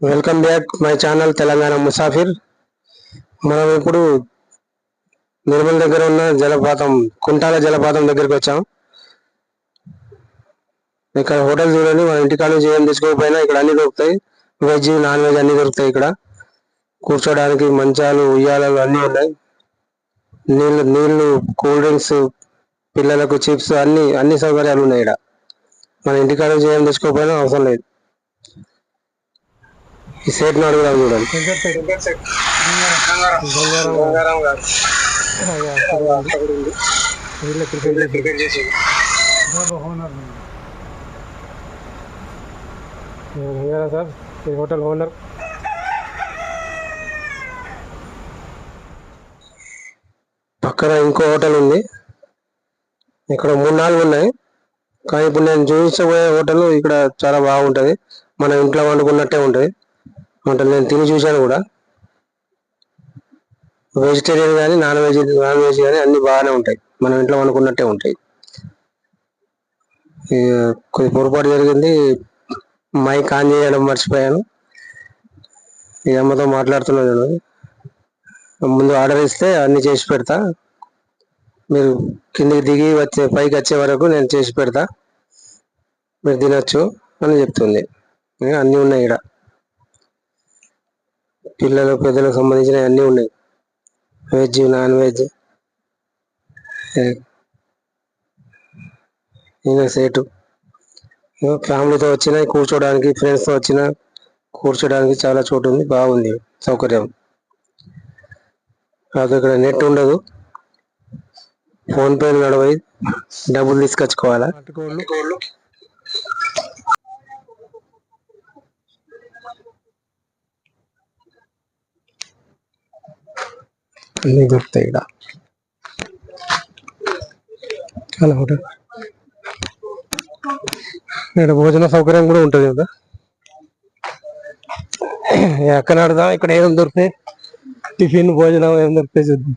Welcome back my channel Telangana Musafir మనం ఇప్పుడు నిర్మల్ దగ్గర ఉన్న జలపాతం కుంటాల జలపాతం దగ్గరికి వచ్చాం. ఇక్కడ హోటల్ చూడండి మన ఇంటికాడ నుంచి ఏం తీసుకోకపోయినా ఇక్కడ అన్ని దొరుకుతాయి. వెజ్ నాన్ వెజ్ అన్ని దొరుకుతాయి ఇక్కడ. కూర్చోడానికి మంచాలు ఉయ్యాలలు అన్నీ ఉన్నాయి. నీళ్ళు నీళ్ళు కూల్ డ్రింక్స్ పిల్లలకు చిప్స్ అన్ని అన్ని సౌకర్యాలు ఉన్నాయి ఇక్కడ. మన ఇంటికాడ నుంచి ఏం తెచ్చుకోకపోయినా అవసరం లేదు. ఈ సెట్ అడుగుదాం చూడండి. సార్ ఈ హోటల్ ఓనర్ పక్కన ఇంకో హోటల్ ఉంది. ఇక్కడ మూడు నాలుగు ఉన్నాయి. కానీ ఇప్పుడు నేను చూపించబోయే హోటల్ ఇక్కడ చాలా బాగుంటది. మన ఇంట్లో వండుకున్నట్టే ఉంటది. అంటే నేను తిని చూశాను కూడా. వెజిటేరియన్ కానీ నాన్ వెజ్ నాన్ వెజ్ కానీ అన్ని బాగానే ఉంటాయి. మనం ఇంట్లో వండుకున్నట్టే ఉంటాయి. కొద్ది పొరపాటు జరిగింది. మైక్ ఆన్ చేయడం మర్చిపోయాను. ఈ అమ్మతో మాట్లాడుతున్నాను నేను. ముందు ఆర్డర్ ఇస్తే అన్ని చేసి పెడతా. మీరు కిందికి దిగి వచ్చే పైకి వచ్చే వరకు నేను చేసి పెడతా. మీరు తినచ్చు అని చెప్తుంది. అన్నీ ఉన్నాయి ఇక్కడ. పిల్లలు పెద్దలకు సంబంధించిన అన్నీ ఉన్నాయి. వెజ్ నాన్ వెజ్ ఇంకా సేటు. ఫ్యామిలీతో వచ్చినా కూర్చోడానికి ఫ్రెండ్స్తో వచ్చినా కూర్చోడానికి చాలా చోటు ఉంది బాగుంది సౌకర్యం. నాకు ఇక్కడ నెట్ ఉండదు. ఫోన్ నడవై డబ్బులు తీసుకొచ్చుకోవాలా? అన్నీ దొరుకుతాయి ఇక్కడ చాలా హోటల్ ఇక్కడ భోజన సౌకర్యం కూడా ఉంటుంది కదా. ఎక్కడ నడదాం ఇక్కడ ఏం దొరుకుతాయి టిఫిన్ భోజనం ఏం దొరుకుతాయి చూద్దాం.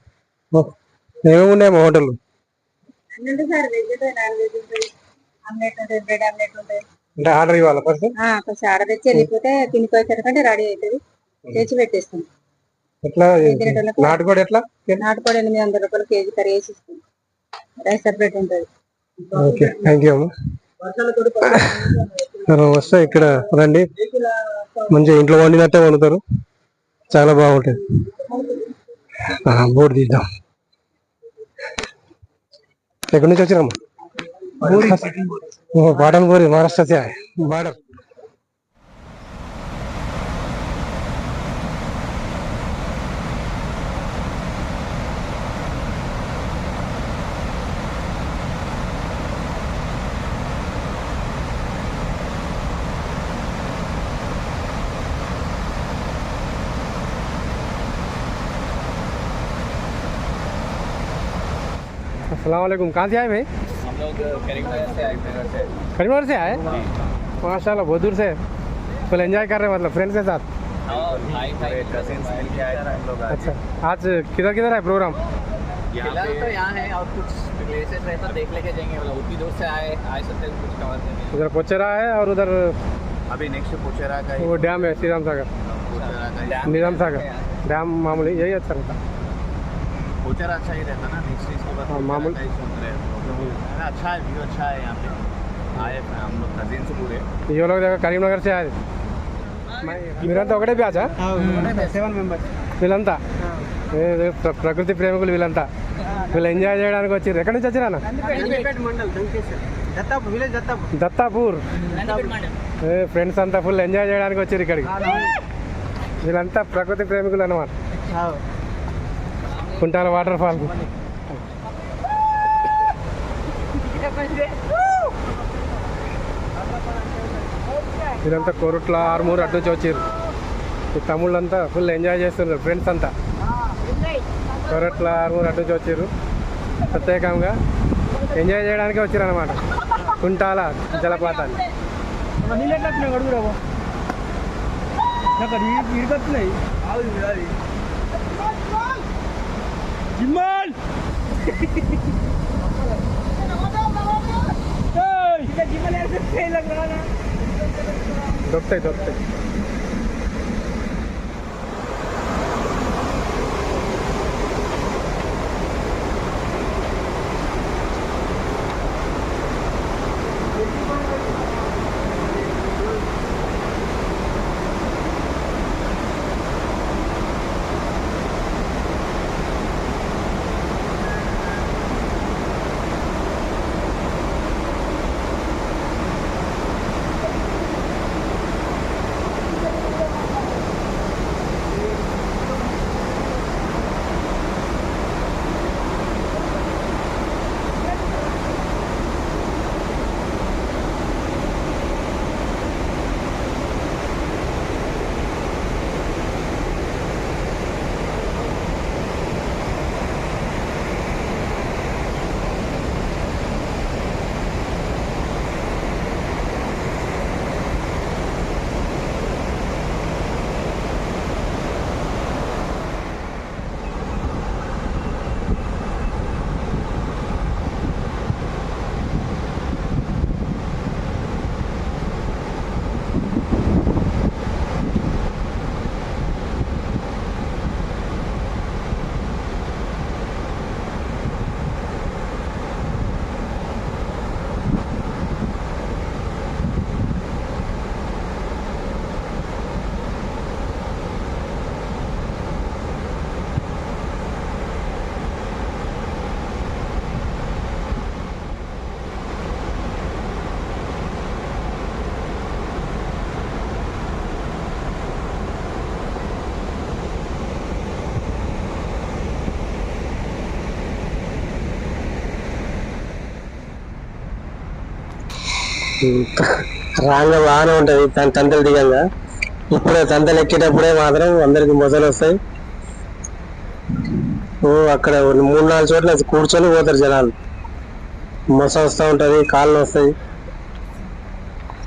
ఏమేమి ఉన్నాయి మా హోటల్ అంటే ఆర్డర్ ఇవ్వాలి ఫస్ట్ ఆ, కొంచెం ఆడ తెచ్చి వెళ్ళిపోతే తినిపోయేసరికంటే రెడీ అవుతుంది. తెచ్చి పెట్టేస్తాం. ఎట్లా? నాటుకోడి ఎట్లా? నాటుకోడి ఎనిమిది వందల రూపాయలు కేజీ కర్రీ వేసి రైస్ సెపరేట్ ఉంటుంది. ఓకే థ్యాంక్ యూ వస్తే ఇక్కడ రండి. మంచిగా ఇంట్లో వండినట్టే వండుతారు. చాలా బాగుంటుంది బోర్డు తీద్దాం. ఎక్కడి నుంచి వచ్చినాము పాటన్ బోరి మహారాష్ట్ర బార్డర్. अस्सलाम वालेकुम कहाँ से आए भाई? हम लोग करीमनगर से आए? मेरठ से आए माशाल्लाह बहुत दूर से। फुल एंजॉय कर रहे हैं मतलब फ्रेंड्स के साथ? अच्छा आज किधर किधर है प्रोग्राम तो यहाँ है और कुछ प्लेसेस रहे तो देख लेके जाएँगे। मतलब उतनी दूर से आए आए सकते कुछ कवर करने। उधर पोचेरा है और उधर अभी नेक्स्ट पुचेरा का वो डैम है श्री राम सागर। निज़ाम सागर डैम मामूली यही अच्छा रहता। पुचेरा अच्छा ही रहता ना नेक्स्ट इसके बाद हाँ, पुचेरा मामूल- का ही सोच रहे हैं हम लोग। है ना, अच्छा है व्यू अच्छा है यहाँ पे आए हैं हम लोग कजिन्स पूरे ये लोग देखो కరీంనగర్ से आए మీరంతా ఒకటే బ్యాచ్ సెవెన్ మెంబర్స్ వీళ్ళంతా ఏ, ఏ, ప్ర- ప్రకృతి ప్రేమికులు వీళ్ళంతా వీళ్ళు ఎంజాయ్ చేయడానికి వచ్చారు ఎక్కడి నుంచి వచ్చారా మండల్ దత్తాపూర్ విలేజ్ దత్తాపూర్ దత్తాపూర్ ఫ్రెండ్స్ అంతా ఫుల్ ఎంజాయ్ చేయడానికి వచ్చారు ఇక్కడికి వీళ్ళంతా ప్రకృతి ప్రేమికులు అన్నమాట కుంటాల వాటర్ ఫాల్. వీళ్ళంతా కొరుట్ల ఆరుమూరు అటు నుంచి వచ్చారు ఈ తమ్ముళ్ళంతా ఫుల్ ఎంజాయ్ చేస్తున్నారు ఫ్రెండ్స్ అంతా. కొరట్ల ఆరుమూరు అటు నుంచి వచ్చారు ప్రత్యేకంగా ఎంజాయ్ చేయడానికి వచ్చారు అనమాట కుంటాల జలపాతాన్ని. ఇరుకొస్తున్నాయి Du mal. Hey. రాంగ బాగానే ఉంటది తన తంతలు దిగంగా. ఇప్పుడే తంతలు ఎక్కేటప్పుడే మాత్రం అందరికి మొదలు వస్తాయి. ఓ అక్కడ మూడు నాలుగు చోట్ల కూర్చొని పోతారు జనాలు. మొస వస్తూ ఉంటుంది కాళ్ళు వస్తాయి.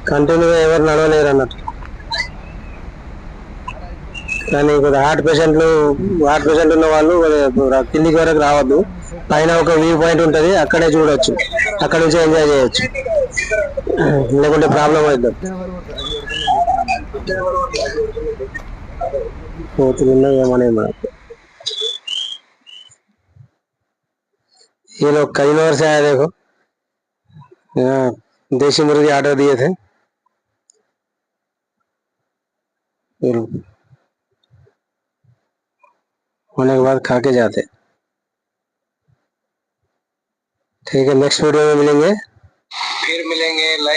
కంటిన్యూగా ఎవరు నడవలేరు అన్నట్టు. కానీ కొద్దిగా హార్ట్ పేషెంట్లు హార్ట్ పేషెంట్ ఉన్న వాళ్ళు కిందికి వరకు రావద్దు. పైన ఒక వ్యూ పాయింట్ ఉంటుంది అక్కడే చూడొచ్చు. అక్కడ నుంచి ఎంజాయ్ చేయొచ్చు. లేకుంటే ప్రాబ్లం అవుతుంది పోతున్నా ఏమనే మనకు ये लोग कई नंबर से आए देखो यहाँ देसी मुर्गी ऑर्डर दिए थे ये लोग होने के बाद खा के जाते ठीक है नेक्स्ट वीडियो में मिलेंगे फिर मिलेंगे